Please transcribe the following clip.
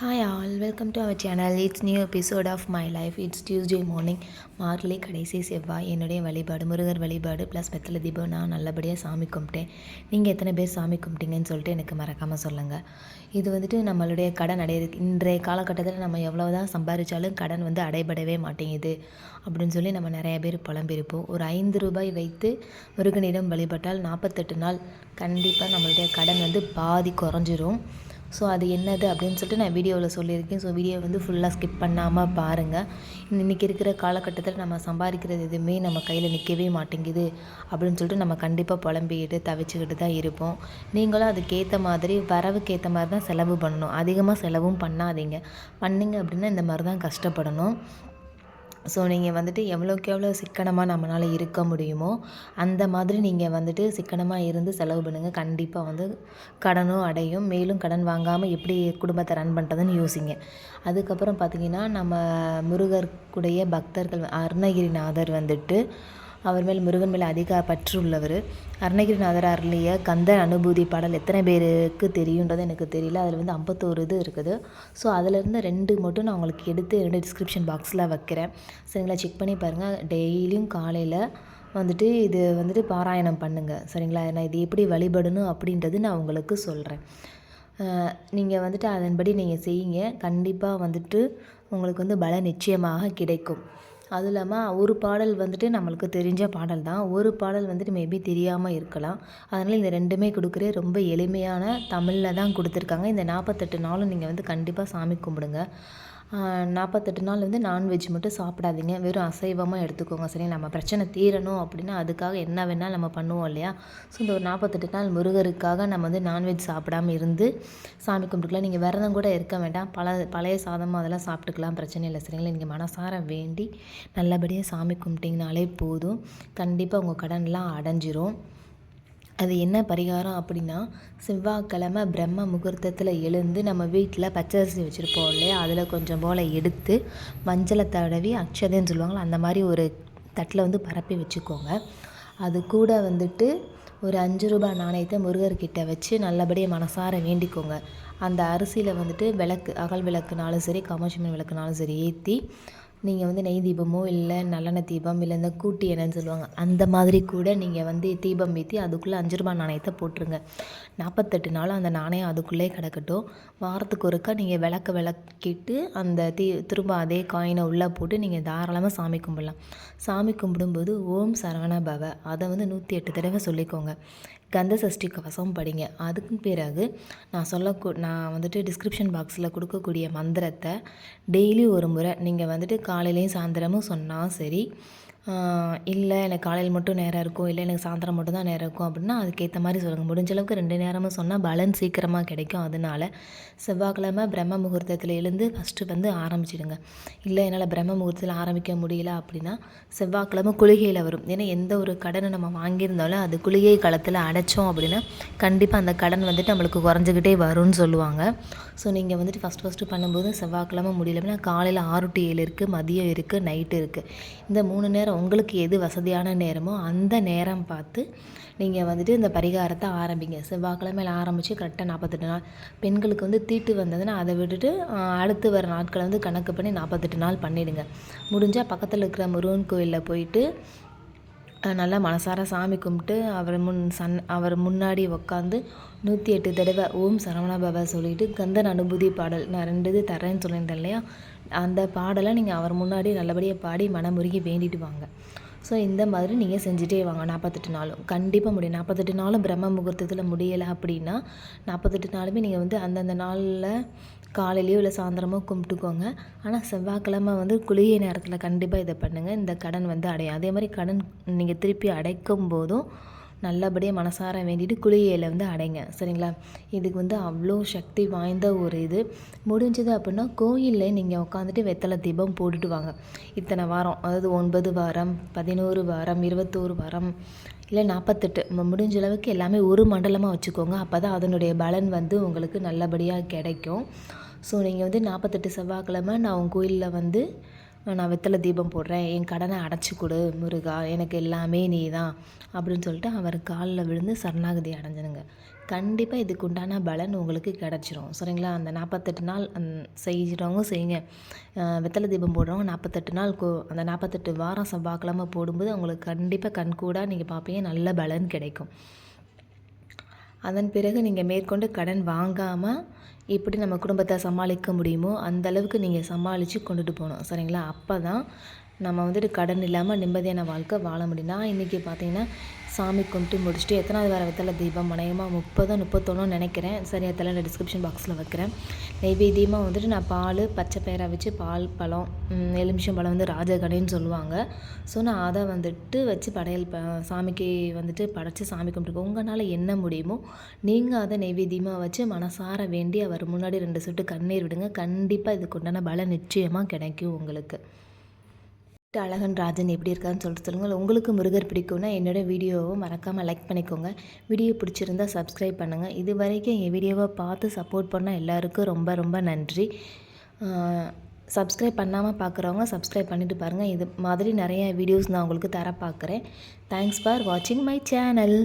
Hi all welcome to our channel it's new episode of my life it's Tuesday morning Margazhi கடைசி செவ்வாய் என்னுடைய வழிபாடு முருகர் வழிபாடு plus வெத்தலை தீபம். நான் நல்லபடியாக சாமி கும்பிட்டேன். நீங்கள் எத்தனை பேர் சாமி கும்பிட்டீங்கன்னு சொல்லிட்டு எனக்கு மறக்காமல் சொல்லுங்கள் இது வந்துட்டு நம்மளுடைய கடன் அடைய இன்றைய காலகட்டத்தில் நம்ம எவ்வளோ தான் சம்பாதிச்சாலும் கடன் வந்து அடைபடவே மாட்டேங்குது. அப்படின்னு சொல்லி நம்ம நிறைய பேர் புலம்பிருப்போம். ஒரு ஐந்து ரூபாய் வைத்து முருகனிடம் வழிபட்டால் நாற்பத்தெட்டு நாள் கண்டிப்பாக நம்மளுடைய கடன் வந்து பாதி குறைஞ்சிரும். ஸோ அது என்னது அப்படின்னு சொல்லிட்டு நான் வீடியோவில் சொல்லியிருக்கேன். ஸோ வீடியோ வந்து ஃபுல்லாக ஸ்கிப் பண்ணாமல் பாருங்கள் இன்றைக்கி இருக்கிற காலகட்டத்தில் நம்ம சம்பாதிக்கிறது எதுவுமே நம்ம கையில் நிற்கவே மாட்டேங்குது அப்படின்னு சொல்லிட்டு நம்ம கண்டிப்பாக புலம்பிக்கிட்டு தவிச்சுக்கிட்டு தான் இருப்போம். நீங்களும் அதுக்கேற்ற மாதிரி வரவுக்கு ஏற்ற மாதிரி தான் செலவு பண்ணணும். அதிகமாக செலவும் பண்ணாதீங்க. பண்ணிங்க அப்படின்னா இந்த மாதிரி தான் கஷ்டப்படணும். ஸோ நீங்கள் வந்துட்டு எவ்வளோக்கு எவ்வளோ சிக்கனமாக நம்மளால் இருக்க முடியுமோ அந்த மாதிரி நீங்கள் வந்துட்டு சிக்கனமாக இருந்து செலவு பண்ணுங்கள் கண்டிப்பாக வந்து கடனும் அடையும். மேலும் கடன் வாங்காமல் எப்படி குடும்பத்தை ரன் பண்ணுறதுன்னு யோசிங்க. அதுக்கப்புறம் பார்த்திங்கன்னா நம்ம முருகருக்குடைய பக்தர்கள் அருணகிரிநாதர் வந்துட்டு அவர் மேல் முருகன் மேல் அதிக பற்று உள்ளவர் அருணகிரிநாதர் அருளிய கந்த அனுபூதி பாடல் எத்தனை பேருக்கு தெரியுன்றது எனக்கு தெரியல. அதில் வந்து ஐம்பத்தோரு இது இருக்குது. ஸோ அதிலேருந்து ரெண்டு மட்டும் நான் உங்களுக்கு எடுத்து ரெண்டு டிஸ்கிரிப்ஷன் பாக்ஸில் வைக்கிறேன். சரிங்களா? செக் பண்ணி பாருங்கள் டெய்லியும் காலையில் வந்துட்டு இது வந்துட்டு பாராயணம் பண்ணுங்கள் சரிங்களா? நான் இது எப்படி வழிபடணும் அப்படின்றது நான் உங்களுக்கு சொல்கிறேன் நீங்கள் வந்துட்டு அதன்படி நீங்கள் செய்யுங்க. கண்டிப்பாக வந்துட்டு உங்களுக்கு வந்து பல நிச்சயமாக கிடைக்கும். அதுவும் இல்லாமல் ஒரு பாடல் வந்துட்டு நம்மளுக்கு தெரிஞ்ச பாடல் தான். ஒரு பாடல் வந்துட்டு மேபி தெரியாமல் இருக்கலாம். அதனால் இந்த ரெண்டுமே கொடுக்குறே ரொம்ப எளிமையான தமிழில் தான் கொடுத்துருக்காங்க. இந்த நாற்பத்தெட்டு நாளும் நீங்கள் வந்து கண்டிப்பாக சாமி கும்பிடுங்க. நாற்பத்தெட்டு நாள் வந்து நான்வெஜ் மட்டும் சாப்பிடாதீங்க. வெறும் அசைவமாக எடுத்துக்கோங்க. சரி நம்ம பிரச்சனை தீரணும் அப்படின்னா அதுக்காக என்ன வேணால் நம்ம பண்ணுவோம் இல்லையா? ஸோ இந்த ஒரு நாற்பத்தெட்டு நாள் முருகருக்காக நம்ம வந்து நான்வெஜ் சாப்பிடாமல் இருந்து சாமி கும்பிட்டுக்கலாம். நீங்கள் விரதம் கூட இருக்க வேண்டாம். பல பழைய சாதம் அதெல்லாம் சாப்பிட்டுக்கலாம். பிரச்சனை இல்லை. சரிங்களா? நீங்கள் மனசார வேண்டி நல்லபடியாக சாமி கும்பிட்டிங்கனாலே போதும். கண்டிப்பாக உங்கள் கடன்லாம் அடைஞ்சிரும். அது என்ன பரிகாரம் அப்படின்னா செவ்வாய்க்கிழம பிரம்ம முகூர்த்தத்தில் எழுந்து நம்ம வீட்டில் பச்சரிசி வச்சுருப்போம் இல்லையா? அதில் கொஞ்சம் போல் எடுத்து மஞ்சளை தடவி அக்ஷதைன்னு சொல்லுவாங்களோ அந்த மாதிரி ஒரு தட்டில் வந்து பரப்பி வச்சுக்கோங்க. அது கூட வந்துட்டு ஒரு அஞ்சு ரூபாய் நாணயத்தை முருகர்கிட்ட வச்சு நல்லபடியாக மனசார வேண்டிக்கோங்க. அந்த அரிசியில் வந்துட்டு விளக்கு அகல் விளக்குனாலும் சரி காமாட்சி விளக்குனாலும் சரி ஏற்றி நீங்கள் வந்து நெய் தீபமோ இல்லை நல்லெண்ணெய் தீபம் இல்லை இந்த கூட்டி என்னன்னு சொல்லுவாங்க அந்த மாதிரி கூட நீங்கள் வந்து தீபம் ஏற்றி அதுக்குள்ளே அஞ்சு ரூபாய் நாணயத்தை போட்டுருங்க. நாற்பத்தெட்டு நாள் அந்த நாணயம் அதுக்குள்ளே கிடக்கட்டும். வாரத்துக்கு ஒருக்கா நீங்கள் விளக்க விளக்கிட்டு அந்த தீ திரும்ப அதே காயினை உள்ளே போட்டு நீங்கள் தாராளமாக சாமி கும்பிடலாம். சாமி கும்பிடும்போது ஓம் சரவண பவ அதை வந்து நூற்றி எட்டு தடவை சொல்லிக்கோங்க. கந்த சஷ்டி கவசம் படிங்க. அதுக்கு பிறகு நான் சொல்ல நான் வந்துட்டு டிஸ்கிரிப்ஷன் பாக்ஸில் கொடுக்கக்கூடிய மந்திரத்தை டெய்லி ஒரு முறை நீங்கள் வந்துட்டு காலையிலையும் சாயந்தரமும் சொன்னால் சரி இல்லை எனக்கு காலையில் மட்டும் நேரம் இருக்கும். இல்லை எனக்கு சாயந்தரம் மட்டும் தான் நேரம் இருக்கும் அப்படின்னா அதுக்கேற்ற மாதிரி சொல்லுங்கள் முடிஞ்ச அளவுக்கு ரெண்டு நேரமும் சொன்னால் பலன் சீக்கிரமாக கிடைக்கும் அதனால். செவ்வாய்க்கிழமை பிரம்ம முகூர்த்தத்தில் எழுந்து ஃபஸ்ட்டு வந்து ஆரம்பிச்சிடுங்க. இல்லை என்னால் பிரம்ம முகூர்த்தத்தில் ஆரம்பிக்க முடியல அப்படின்னா செவ்வாய்க்கிழமை குளிகையில் வரும். ஏன்னா எந்த ஒரு கடனை நம்ம வாங்கியிருந்தாலும் அது குளிகை காலத்தில் அடைச்சோம் அப்படின்னா கண்டிப்பாக அந்த கடன் வந்துட்டு நம்மளுக்கு குறைஞ்சிக்கிட்டே வரும்னு சொல்லுவாங்க. ஸோ நீங்கள் வந்துட்டு ஃபஸ்ட் ஃபஸ்ட்டு பண்ணும்போது செவ்வாய்க்கிழமை முடியல அப்படின்னா காலையில் ஆறு டு ஏழு இருக்குது மதியம் இருக்குது நைட்டு இருக்குது இந்த மூணு நேரம் உங்களுக்கு எது வசதியான நேரமோ அந்த நேரம் பார்த்து நீங்கள் வந்துட்டு இந்த பரிகாரத்தை ஆரம்பிங்க. செவ்வாய்க்கிழமையில் ஆரம்பித்து கரெக்டாக நாற்பத்தெட்டு நாள். பெண்களுக்கு வந்து தீட்டு வந்ததுன்னா அதை விட்டுட்டு அடுத்து வர நாட்களை வந்து கணக்கு பண்ணி நாற்பத்தெட்டு நாள் பண்ணிவிடுங்க முடிஞ்சால் பக்கத்தில் இருக்கிற முருகன் கோயிலில் போயிட்டு நல்லா மனசார சாமி கும்பிட்டு அவர் முன் சன் அவர் முன்னாடி உட்காந்து நூற்றி எட்டு தடவை ஓம் சரவண பாபா சொல்லிவிட்டு கந்தன் அனுபூதி பாடல் நான் ரெண்டு இது தரேன்னு சொல்லியிருந்தேன் இல்லையா? அந்த பாடலை நீங்கள் அவர் முன்னாடி நல்லபடியாக பாடி மனமுருகி வேண்டிட்டு வாங்க. ஸோ இந்த மாதிரி நீங்கள் செஞ்சுட்டே வாங்க. நாற்பத்தெட்டு நாளும். கண்டிப்பாக முடியும். நாற்பத்தெட்டு நாளும் பிரம்ம முகூர்த்தத்தில் முடியலை அப்படின்னா நாற்பத்தெட்டு நாளுமே நீங்கள் வந்து அந்தந்த நாளில் காலையிலையோ இல்லை சாயந்தரமோ கும்பிட்டுக்கோங்க. ஆனால் செவ்வாய்க்கிழமை வந்து குளிகை நேரத்தில் கண்டிப்பாக இதை பண்ணுங்கள் இந்த கடன் வந்து அடையும். அதே மாதிரி கடன் நீங்கள் திருப்பி அடைக்கும் போதும் நல்லபடியாக மனசார வேண்டிட்டு குளியலை வந்து அடைங்க. சரிங்களா? இதுக்கு வந்து அவ்வளோ சக்தி வாய்ந்த ஒரு இது. முடிஞ்சது அப்படின்னா கோயிலில் நீங்கள் உட்காந்துட்டு வெத்தலை தீபம் போட்டுட்டு வாங்க. இத்தனை வாரம் அதாவது ஒன்பது வாரம் பதினோரு வாரம் இருபத்தோரு வாரம் இல்லை நாற்பத்தெட்டு முடிஞ்ச அளவுக்கு எல்லாமே ஒரு மண்டலமாக வச்சுக்கோங்க. அப்போ தான் அதனுடைய பலன் வந்து உங்களுக்கு நல்லபடியாக கிடைக்கும். ஸோ நீங்கள் வந்து நாற்பத்தெட்டு செவ்வாய்க்கிழமை நான் உங்கள் கோயிலில் வந்து நான் வெத்தலை தீபம் போடுறேன் என் கடனை அடைச்சி கொடு முருகா எனக்கு எல்லாமே நீ தான் அப்படின்னு சொல்லிட்டு அவர் காலில் விழுந்து சரணாகதி அடைஞ்சனுங்க கண்டிப்பாக இதுக்கு உண்டான பலன் உங்களுக்கு கிடச்சிரும். சரிங்களா? அந்த நாற்பத்தெட்டு நாள் அந் செய்கிறவங்க செய்யுங்க. வெத்தலை தீபம் போடுறவங்க நாற்பத்தெட்டு நாள் கோ அந்த நாற்பத்தெட்டு வாரம் செவ்வாய்க்கிழமை போடும்போது அவங்களுக்கு கண்டிப்பாக கண்கூடாக நீங்கள் பார்ப்பீங்க நல்ல பலன் கிடைக்கும். அதன் பிறகு நீங்கள் மேற்கொண்டு கடன் வாங்காமல் எப்படி நம்ம குடும்பத்தை சமாளிக்க முடியுமோ அந்த அளவுக்கு நீங்கள் சமாளித்து கொண்டுட்டு போகணும். சரிங்களா? அப்போ தான் நம்ம வந்துட்டு கடன் இல்லாமல் நிம்மதியான வாழ்க்கை வாழ முடியும். நான் இன்றைக்கி பார்த்தீங்கன்னா சாமி கும்பிட்டு முடிச்சுட்டு எத்தனாவது வர வெத்தலை தீபம் அநேகமாக முப்பதோ முப்பத்தொன்னோ நினைக்கிறேன். சரி அதெல்லாம் டிஸ்கிரிப்ஷன் பாக்ஸில் வைக்கிறேன். நெய்வேத்தியமாக வந்துட்டு நான் பால் பச்சை பயிரை வச்சு பால் பழம் எலுமிஷம் எலுமிச்சம் பழம் வந்து ராஜகடைன்னு சொல்லுவாங்க. ஸோ நான் அதை வந்துட்டு வச்சு படையல் ப சாமிக்கு வந்துட்டு படைச்சி சாமி கும்பிட்டு உங்களால் என்ன முடியுமோ நீங்கள் அதை நெய்வேத்தியமாக வச்சு மனசார வேண்டி அவர் முன்னாடி ரெண்டு சொட்டு கண்ணீர் விடுங்க. கண்டிப்பாக இதுக்கு உண்டான பலம் நிச்சயமாக கிடைக்கும் உங்களுக்கு. அழகன் ராஜன் எப்படி இருக்கான்னு சொல்லிட்டு சொல்லுங்கள். உங்களுக்கு முருகர் பிடிக்கும்னா என்னோட வீடியோவை மறக்காமல் லைக் பண்ணிக்கோங்க. வீடியோ பிடிச்சிருந்தா சப்ஸ்கிரைப் பண்ணுங்கள் இது வரைக்கும் என் வீடியோவை பார்த்து சப்போர்ட் பண்ண எல்லாருக்கும் ரொம்ப ரொம்ப நன்றி. சப்ஸ்கிரைப் பண்ணாமல் பார்க்குறவங்க சப்ஸ்கிரைப் பண்ணிவிட்டு பாருங்கள் இது மாதிரி நிறைய வீடியோஸ் நான் உங்களுக்கு தர பார்க்குறேன் தேங்க்ஸ் ஃபார் வாட்சிங் மை சேனல்